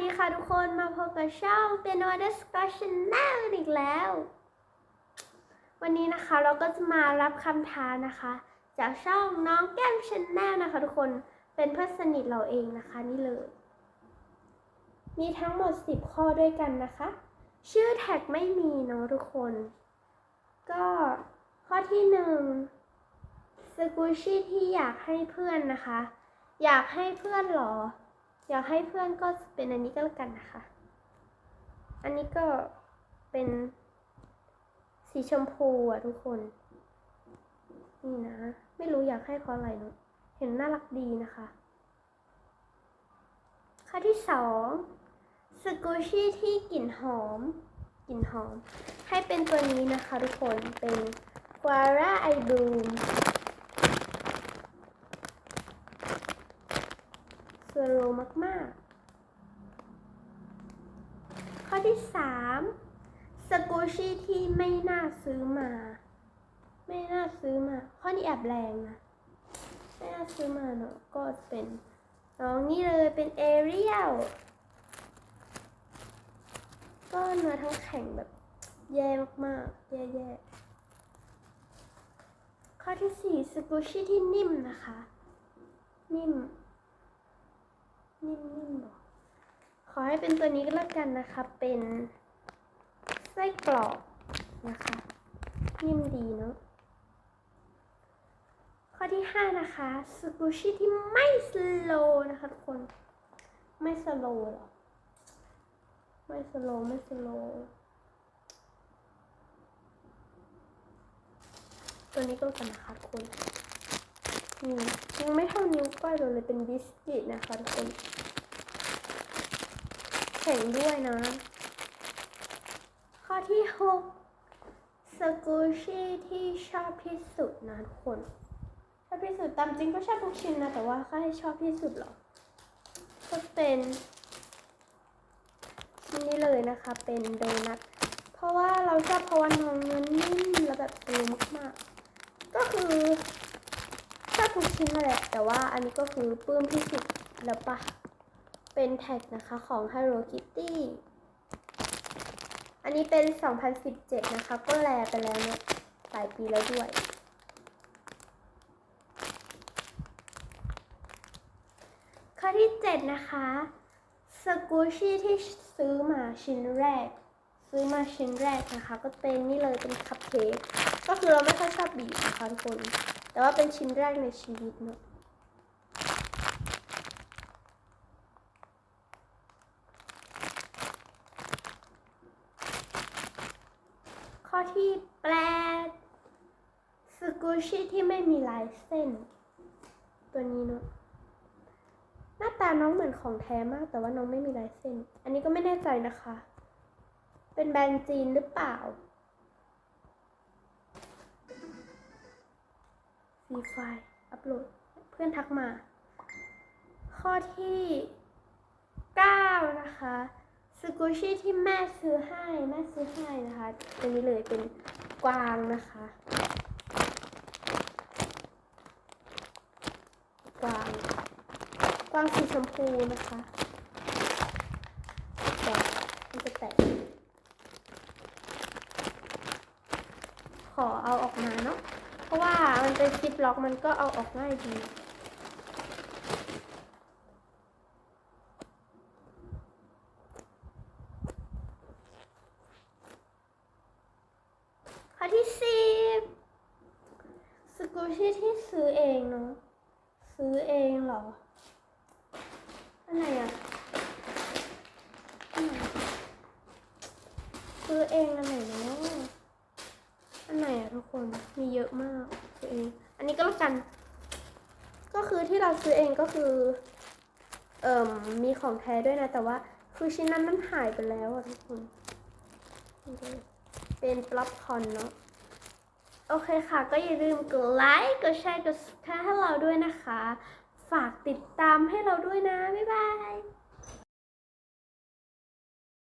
ดีค่ะทุกคนมาพบกับช่องเป็น o Discussion แนลอีกแล้ว วันนี้นะคะเราก็จะมารับคำท้านะคะ จากช่องน้องแก้มชนแนลนะคะ ทุกคนเป็นเพื่อนสนิทเราเองนะคะนี่เลย มีทั้งหมด 10 ข้อด้วยกันนะคะ ชื่อแท็กไม่มีเนาะทุกคน ก็ข้อที่หนึ่งสกูชี่ที่อยากให้เพื่อนนะคะ อยากให้เพื่อนหรอ อยากให้เพื่อนก็เป็นอันนี้ก็แล้วกันนะคะ อันนี้ก็เป็นสีชมพูอะทุกคน นี่นะ ไม่รู้อยากให้เพราะอะไรเนาะเห็นน่ารักดีนะคะข้อที่สองสกูชี่ที่กลิ่นหอมกลิ่นหอม ให้เป็นตัวนี้นะคะทุกคนเป็น Guara I Bloom โลว์ มากๆข้อที่สามสกูชี่ที่ไม่น่าซื้อมา ไม่น่าซื้อมา ข้อนี้แอบแรงนะไม่น่าซื้อมาเนาะก็เป็นน้องนี่เลยเป็นเอเรียลก็เนื้อทั้งแข็งแบบแย่มากๆ แย่ๆ ข้อที่สี่สกูชี่ที่นิ่มนะคะ นิ่ม นิ่มๆหรอขอให้เป็นตัวนี้ก็แล้วกันนะคะ เป็นไส้กรอกนะคะ นิ่มดีเนาะข้อที่ 5 นะคะสกูชี่ที่ไม่สโลนะคะทุกคน ไม่สโลหรอ ไม่สโลไม่สโลตัวนี้ก็แล้วกันนะคะทุกคน ยังไม่เท่านิ้วก้อยเลยเลยเป็นบิสกิตนะคะทุกคนแข็งด้วยนะ ข้อที่6สกูชี่ที่ชอบที่สุดนะทุกคน ชอบที่สุดตามจริงก็ชอบทุกชิ้นนะ แต่ว่าค่าให้ชอบที่สุดเหรอ ก็เป็นชิ้นนี้เลยนะคะ เป็นโดนัท เพราะว่าเราชอบเพราะว่าน้องเนื้อนิ่มแล้วแบบเร็วมากๆก็คือ ทุกชิ้นนั่นแหละ แต่ว่าอันนี้ก็คือปื้มที่สุดแล้วปะ เป็นแท็กนะคะของ Hello Kitty อันนี้เป็น 2017 นะคะ ก็แลไปแล้วเนี่ยหลายปีแล้วด้วย ข้อที่ 7 นะคะสกูชี่ที่ซื้อมาชิ้นแรก ซื้อมาชิ้นแรกนะคะ ก็เป็นนี่เลยเป็นคัพเค้กก็คือเราไม่ค่อยชอบบีบนะคะทุกคน แต่ว่าเป็นชิ้นแรกในชีวิตเนอะข้อที่แปดสกูชี่ที่ไม่มีลายเส้น ตัวนี้เนอะหน้าตาน้องเหมือนของแท้มาก แต่ว่าน้องไม่มีลายเส้น อันนี้ก็ไม่แน่ใจนะคะ เป็นแบรนด์จีนหรือเปล่าีไฟล์ อัปโหลด เพื่อนทักมา ข้อที่ 9 นะคะสกูชี่ที่แม่ซื้อให้ แม่ซื้อให้นะคะตัวนี้เลยเป็นกวางนะคะ กวาง กวางสีชมพูนะคะเดี๋ยวมันจะแตก ขอเอาออกมาเนาะ เพราะว่า มันเป็นซิปล็อกมันก็เอาออกง่ายดีข้อที่สิบสกูชี่ที่ซื้อเองเนาะซื้อเองเหรออะไรอะอันไหนซื้อเองอันไหนเนาะอันไหนอะทุกคนมีเยอะมากื้อเอง อันนี้ก็แล้วกัน ก็คือที่เราซื้อเองก็คือ เอ่มมีของแท้ด้วยนะ แต่ว่า คือชิ้นนั้นมันหายไปแล้วอะทุกคน เป็นปลั๊บคอนเนาะ โอเคค่ะ ก็อย่าลืมกดไลค์ กดแชร์ กด subscribe ให้เราด้วยนะคะ ฝากติดตามให้เราด้วยนะ บ๊ายบาย